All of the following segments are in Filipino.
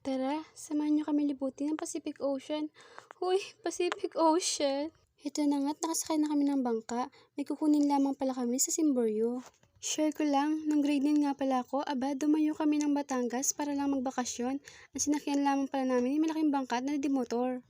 Tara, samahan niyo kami libutin ng Pacific Ocean. Huy, Pacific Ocean! Ito na nga't nakasakay na kami ng bangka. May kukunin lamang pala kami sa Simboryo. Share ko lang, nung grade 9 nga pala ako, aba, dumayo kami ng Batangas para lang magbakasyon. Ang sinakyan lamang pala namin ay malaking bangka na di motor.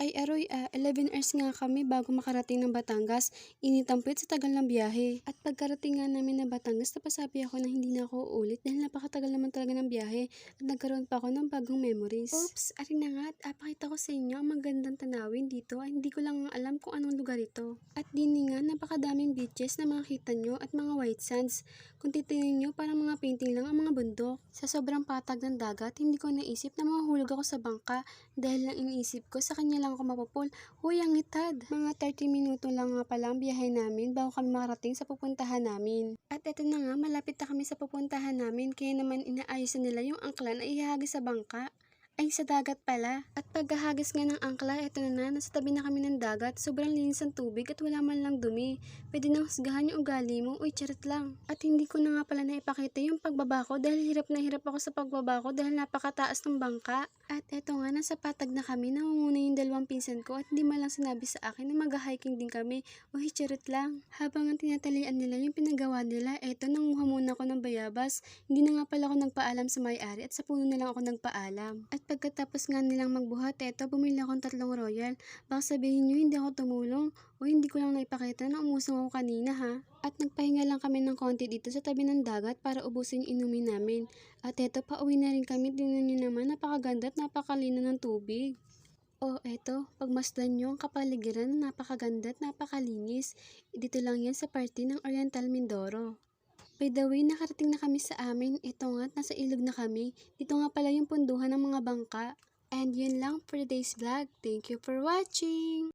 Ay aroy ah, 11 hours nga kami bago makarating ng Batangas. Initampit sa tagal ng biyahe. At pagkarating nga namin ng Batangas, napasabi ako na hindi na ako uulit dahil napakatagal naman talaga ng biyahe at nagkaroon pa ako ng bagong memories. Oops, arin na nga at apakita ko sa inyo ang magandang tanawin dito. Ay, hindi ko lang alam kung anong lugar ito. At dini nga, napakadaming beaches na makikita nyo at mga white sands. Kung titingnan nyo, parang mga painting lang ang mga bundok. Sa sobrang patag ng dagat, hindi ko naisip na mahulog ako sa bangka dahil lang iniisip ko sa kanya lang ako mapupul. Huy, ang itad! Mga 30 minuto lang nga pala ang namin bago kami makarating sa pupuntahan namin. At eto na nga, malapit na kami sa pupuntahan namin kaya naman inaayos na nila yung angkla na ihagis sa bangka. Ay, sa dagat pala. At pagkahagis nga ng angkla, eto na na, nasa tabi na kami ng dagat. Sobrang linis ng tubig at wala man lang dumi. Pwede nang husgahan yung ugali mo. Uy, charot lang. At hindi ko na nga pala naipakita yung pagbaba ko dahil hirap na hirap ako sa pagbaba ko dahil napakataas ng bangka. At eto nga, nasa patag na kami, nangunguna yung dalawang pinsan ko at hindi man lang sinabi sa akin na mag-hiking din kami. Uy, charot lang. Habang ang tinatalian nila yung pinagawa nila, eto, nanguha muna ako ng bayabas. Hindi na nga pala ako nagpaalam sa may-ari at sa puno na lang ako nagpaalam. At pagkatapos nga nilang magbuhat, eto, bumili akong tatlong royal. Baka sabihin nyo, hindi ako tumulong. O hindi ko lang naipakita na umusong ako kanina ha. At nagpahinga lang kami ng konti dito sa tabi ng dagat para ubusin yung inumin namin. At eto, pauwi na rin kami. Tingnan nyo naman, napakaganda at napakalino ng tubig. Oh, eto, pagmasdan nyo ang kapaligiran na napakaganda at napakalinis. Dito lang yan sa party ng Oriental Mindoro. By the way, nakarating na kami sa amin. Ito nga, nasa ilog na kami. Dito nga pala yung punduhan ng mga bangka. And yun lang for today's vlog. Thank you for watching!